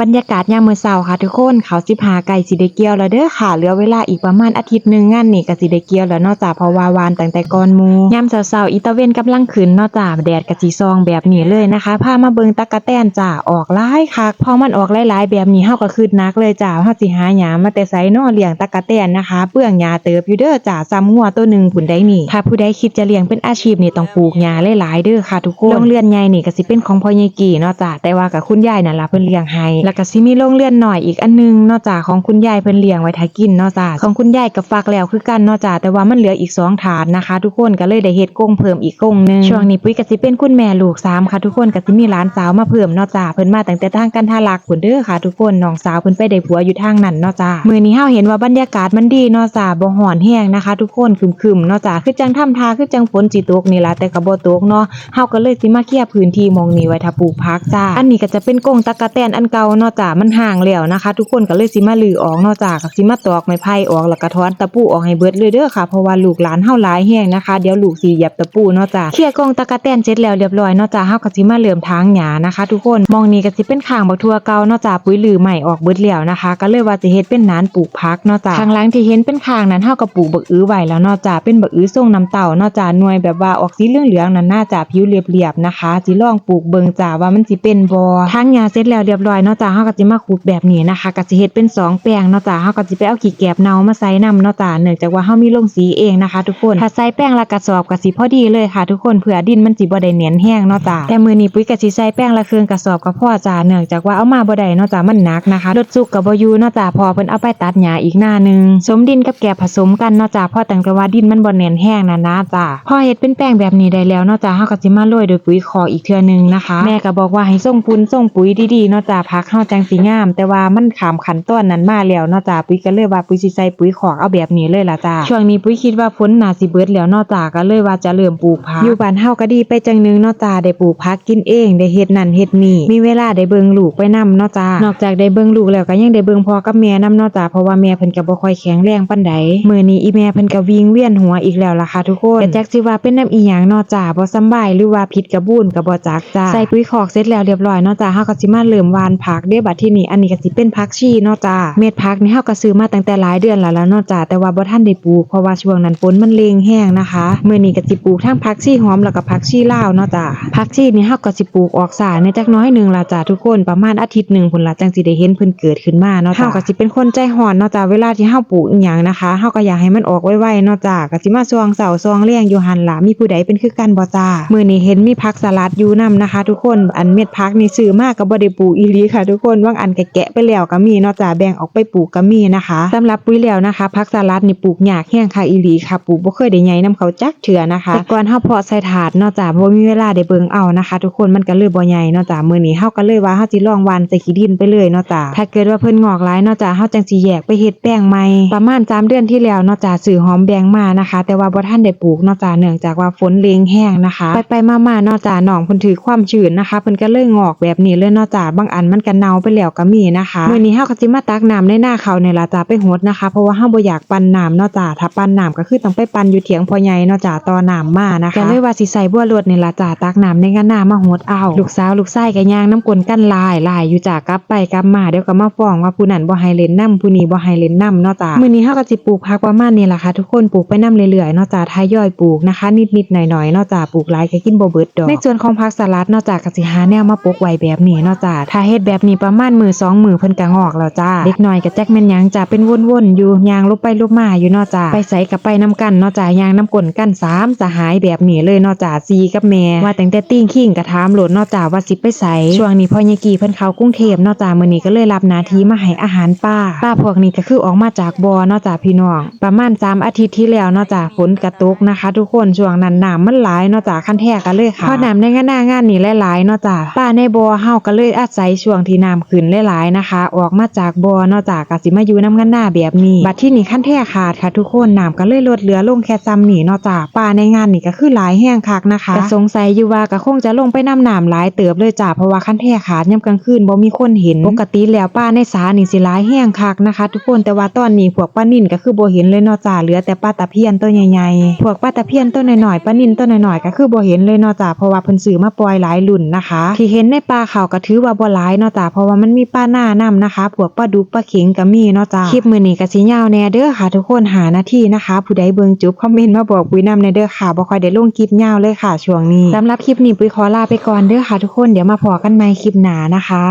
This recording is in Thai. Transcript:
บรรยากาศยามมื้อเช้าค่ะทุกคนเขาสิบหาไก่สิได้เกี่ยวแล้วเด้อค่ะเหลือเวลาอีกประมาณอาทิตย์หนึ่งงานนี่ก็สิได้เกี่ยวแล้วเนาะจ้าเพราะว่าวานตั้งแต่ก่อนหมูยามเช้าๆอีตะเวนกำลังขึ้นเนาะจ้าแดดก็สิซองแบบนี้เลยนะคะพามาเบิ่งตั๊กแตนจ้าออกหลายคักพอมันออกหลายๆแบบนี้เฮาก็คิดนักเลยจ้าเฮาสิหาหยังมาแต่ไสนาะเลี้ยงตั๊กแตนนะคะเปลืองหญ้าเติบอยู่เด้อจ้าซ้ำงัวตัวหนึงพุ่นได้นี่ถ้าผู้ใดคิดจะเลี้ยงเป็นอาชีพนี่ต้องปลูกหญ้าหลายๆเด้อค่ะทุกคนโรงเรือนใหญ่นี่ก็สิเป็นของพ่อใหญ่กี่เนาะจ้าแต่ว่ากับคุณยายนั่นล่ะเพิ่นเลี้ยงให้แล้วก็สิมีโรงเรือนหน่อยอีกอันหนึงนาะจ้าของคุณยายเพิ่นเลี้ยงไว้ถ้ากินนาะจ้าของคุณยายก็ฝากแล้วคือกันนาะจ้าแต่ว่ามันเหลืออีกสองถาดนะคะ ทุกคนก็เลยได้เฮ็ดกงเพิ่มอีกกงหนึงช่วงนี้ปุ้ยก็สิเป็นคุณแม่ลูกสามค่ะทุกคนก็สิมีหลานสาวมาเพิ่มนาะจ้าเพิ่นมาตั้งแต่ทางกันทาลักพุ่นเด้อค่ะ ทุกคนน้องสาวเพิ่นไปได้ผัวอยู่ทางนั้นนาะจ้ามื้อนี้เฮาเห็นว่าบรรยากาศมันดีนาะจ้าบ่ฮ้อนแฮงนะคะ ทุกคนคึมๆนาะจ้าคือจังทำทาคือจังฝนสิตกนี่ล่ะแต่ก็บ่ตกเนาะเฮาก็เลยสิมาเคลียร์พื้นที่หมองนี้ไว้ถ้าปลูกผักจ้าอันนี้ก็จะเป็นกงตะกะแตนอันเก่าเนาะจ้ามันห่างแล้วนะคะ ทุกคนก็เลยสิมาลือออกเนาะจ้าก็สิมาตอกไม้ไผ่ออกแล้วก็ถอนตะปูออกให้เบิดเลยเด้อค่ะเพราะว่าลูกหลานเฮาหลายแฮงนะคะเดี๋ยวลูกสิหยียบตะปูเนาะจ้าเคลียร์กรงตะกะแตนเสร็จแล้วเรียบร้อยเนาะจ้าเฮาก็สิมาเริ่มทางหญ้านะคะ ทุกคนมองนี้ก็สิเป็นข้างบักทั่วเก่าเนาะจ้าปุ๋ยลือใหม่ออกเบิดแล้วนะคะ ก็เลยว่าสิเฮ็ดเป็นนานปลูกผักเนาะจ้าข้างหลังที่เห็นเป็นข้างนั้นเฮาก็ปลูกบักอื้อไว้แล้วเนาะจ้าเป็นบักอื้อทรงน้ำเต่าเนาะจ้าหน่วยแบบว่าออกสีเหลืองๆนั่นน่าจะผิวเรียบๆนะคะสิลองปลูกเบิ่งจ้าว่ามันสิเป็นบ่ทางหญ้าเสร็จแล้วเรียบร้อยเนาะจ้าเฮาก็สิมาขุดแบบนี้นะคะก็สิเฮ็ดเป็นสองแปลงเนาะจ้าเฮาก็สิไปเอาขี้แกบเนามาใส่นํเนาะจ้าเนื่องจากว่าเฮามีโรงสีเองนะคะ ทุกคนถ้าใส่แป้งละกระสอบก็สิพอดีเลยค่ะ ทุกคนเผื่อดินมันสิบ่ได้เหนียนแห้งเนาะจ้าแต่มื้อนี้ปุ้ยก็สิใส่แป้งละเครื่องกระสอบก็พอจ้าเนื่องจากว่าเอามาบ่ได้เนาะจ้ามันหนักนะคะรถสุกก็บ่อยู่เนาะจ้าพอเพิ่นเอาไปตัดหญ้าอีกหน้าหนึงสมดินกับแกบผสมกันเนาะจ้าพอตั้งแต่ว่าดินมันบ่แน่นแห้งนะนะจ้าพอเฮ็ดเป็นแป้งแบบนี้ได้แล้วเนาะจ้าเฮาก็สิมาโรยโดยปุ๋ยคออีกเทื่อนึงนะคะ แม่ก็บอกว่าให้ส่งปุ๋ยส่งปุ๋ยดีๆเนาะจ้าพักเฮาจังสิงาม แต่ว่ามันขามขั้นตอนนั้นมาแล้วเนาะจ้าปุ๋ยก็เลยว่าปุ๋ยสิใส่ปุ๋ยคอกเอาแบบนี้เลยล่ะจ้าช่วงนี้ปุ๋ยคิดว่าฝนน่าสิเบิดแล้วเนาะจ้าก็เลยว่าจะเริ่มปลูกผักอยู่บ้านเฮาก็ดีไปจังนึงเนาะจ้าได้ปลูกผักกินเองได้เฮ็ดนั่นเฮ็ดนี่มีเวลาได้เบิ่งลูกไปนำเนาะจ้านอกจากได้เบิ่งลูกแล้วก็ยังได้เบิ่งพ่อกับแม่นำเนาะจ้าเพราะว่าแม่เพิ่นก็บ่ค่อยแข็งแรงปานใดมื้อนี้อีแม่เพิ่นก็วิงเวียนหัวอีกแล้วล่ะค่ะทุกคนแต่จักสิว่าเป็นน้ำอีหยังเนาะจ้าบ่สบายหรือว่าผิดกระบุนก็บ่จักจ้าใส่ปุ๋ยคอกเสร็จแล้วเรียบร้อยเนาะจ้าเฮาก็สิมาเริ่มหว่านผักเด้บัดที่นี้อันนี้ก็สิเป็นผักชีเนาะจ้าเม็ดผักนี่เฮาก็ซื้อมาตั้งแต่หลายเดือนแล้วแล่ะเนาะจ้าแต่ว่าบ่ทันได้ปลูกเพราะว่าช่วงนั้นฝนมันเลงแห้งนะคะเมื้อนี้ก็สิปลูกทั้งผักชีหอมแล้วก็ผักชีลาวเนาะจ้าผักชีนี่เฮาก็สิปลูกออกสาในจักน้อยหนึ่งละจ้าทุกคนประมาณอาทิตย์หนึ่งพุ่นล่ะจังสิได้เห็นเพิ่นเกิดขึ้นมาเนาะจ้าเฮาก็สิเป็นคนใจร้อนเนาะจ้าเวลาที่เฮาปลูกอีหยังนะคะเฮาก็อยากให้มันออกไวๆเนาะจ้าก็สิมาซวงเสาซวงเลี้ยงอยู่หันล่ะมีผู้ใดเป็นคือกันบ่จ้ามื้อนี้เห็นมีผักสลัดอยู่นำนะคะ ทุกคนอันเม็ดผักนี่ซื้อมากก็บ่ได้ปลูกอีหลีค่ะทุกคนว่างอันก็แกะไปแล้วก็มีนาะจ้าแบ่งออกไปปลูกก็มีนะคะสำหรับปุ๋ยแล้วนะคะผักสลัดนี่ปลูกยากแฮงค่ะอีหลีค่ะปลูกบ่เคยได้ใหญ่นํเขาจักเทื่อนะคะแต่ก่อนเฮาเพาะใส่ถาดนาะจ้าบ่มีเวลาได้เบิ่งเอานะคะ ทุกคนมันก็เลยบ่ใหญ่นาะจ้ามื้อนี้เฮาก็เลยว่าเฮาสิลองหวานใส่ขี้ดินไปเลยนาะจ้าถ้าเกิดว่าเพิ่นงอกหลายนาะจ้าเฮาจังสิแยกไปเฮ็ดแป้งใหม่ประมาณ3เดือนที่แล้วนาะจ้าซื้อหอมแดงมานะคะ แต่ว่าบ่ทันได้ปลูกนาะจ้าเนื่องจากว่าฝนเลงแห้งนะคะ ไปไปๆมาๆนาะจ้าน้องเพิ่นถือความชื้นนะคะเพิ่นก็เลยงอกแบบนี้เลยนาะจ้าบางอันมันก็เน่าไปแล้วก็มีนะคะมื้อนี้เฮาก็สิมาตักน้ำในหน้าเขาเนี่ยล่ะจ้าไปหดนะคะ เพราะว่าเฮาบ่อยากปั่นน้ำเนาะจ้าถ้าปั่นน้ำก็คือต้องไปปั่นอยู่เถียงพ่อใหญ่เนาะจ้าต่อน้ำมานะคะก็เลยว่าสิใส่บัวรวดนี่ล่ะจ้าตักน้ำในงานหน้ามาหดเอาลูกสาวลูกชายก็ย่างน้ำกลนกันลายลายอยู่จ้ากลับไปกลับมาเดี๋ยวก็มาฟ้องว่าผู้นั้นบ่ให้เล่นน้ำผู้นี้บ่ให้เล่นน้ำเนาะจ้ามื้อนี้เฮาก็สิปลูกผักประมาณนี้ล่ะค่ะทุกคนปลูกไปน้ำเรื่อยๆเนาะจ้าทยอยปลูกนะคะ นิดๆหน่อยๆเนาะจ้าปลูกหลายก็กินบ่เบิดดอกในส่วนของผักสลัดเนาะจ้าก็สิหาแนวมาปลูกไว้แบบนี้เนาะจ้าถ้าเฮ็ดแบบนี้ประมาณมือสองมือเพิ่นก็งอกแล้วจ้าเด็กน้อยก็จักแม่นยังจ้าเป็นวนๆอยู่ยางลบไปลบมาอยู่เนาะจ้าไปใส่กับไปน้ำกันเนาะจ้ายางน้ำกลนกันสามจะหายแบบนี้เลยเนาะจ้าซีกับแม่ว่าตั้งแต่ติ้งขิงกระถามโหลดเนาะจ้าว่าสิไปใส่ช่วงนี้พ่อยายกีเพิ่นเขากรุงเทพเนาะจ้ามื้อนี้ก็เลยรับหน้าที่มาให้อาหารป้า ป้าพวกนี้ก็คือออกมาจากบ่อเนาะจ้าพี่น้องประมาณสามอาทิตย์ที่แล้วเนาะจ้าฝนกระตกนะคะ ทุกคนช่วงนั้นน้ำมันหลายเนาะจ้าขั้นแท้กันเลยค่ะพอน้ำในงานงานนี่หลายๆเนาะจ้าป้าในบ่อเฮาก็เลยอาศัยช่วงที่น้ำขึ้นหลายๆนะคะ ออกมาจากบ่อนาะจ้าก็สิมาอยู่น้ำงานหน้าแบบนี้ บัดที่นี่ขั้นแท้ขาดค่ะทุกคนน้ำก็เลยลดเหลือลงแค่ซ้ำหนีนาะจ้าป้าในงานนี่ก็คือหลายแห้งคักนะคะแต่สงสัยอยู่ว่าก็คงจะลงไปน้ำน้ำหลายเติบเลยจ้าเพราะว่าขั้นแท้ขาดย่ำกลางคืนบ่มีคนเห็นปกติแล้วป้าในสานี่สิหลายแห้งคักนะคะ ทุกคนแต่ว่าตอนนี้พวกป้านิ่นก็คือบ่เห็นเลยนาะจ้าเหลือแต่ป้าตะเพียนตัวใหญ่ๆพวกป้าตะเพียนตัวน้อยๆป้านิ่นตัวน้อยๆก็คือบ่เห็นเลยนาะจ้าเพราะว่าเพิ่นซื้อมาปล่อยหลายรุ่นนะคะ ที่เห็นในป่าเขาก็ถือว่าบ่หลายนาะจ้าะเพราะว่ามันมีปลาหน้านํนะคะพวกปลาดุกปลาเข็งก็มีเนาะจ้าคลิปมือนี้ก็สิยาวแน่เด้อค่ะ ทุกคนหาหน้าที่นะคะ ผู้ใดเบิ่งจบคอมเมนต์มาบอกปุ้ยนำในเด้อค่ะบ่ค่อยได้ลงคลิปยาวเลยค่ะช่วงนี้สำหรับคลิปนี้ปุ้ยขอลาไปก่อนเด้อค่ะทุกคนเดี๋ยวมาพอกันใหม่คลิปหน้านะคะ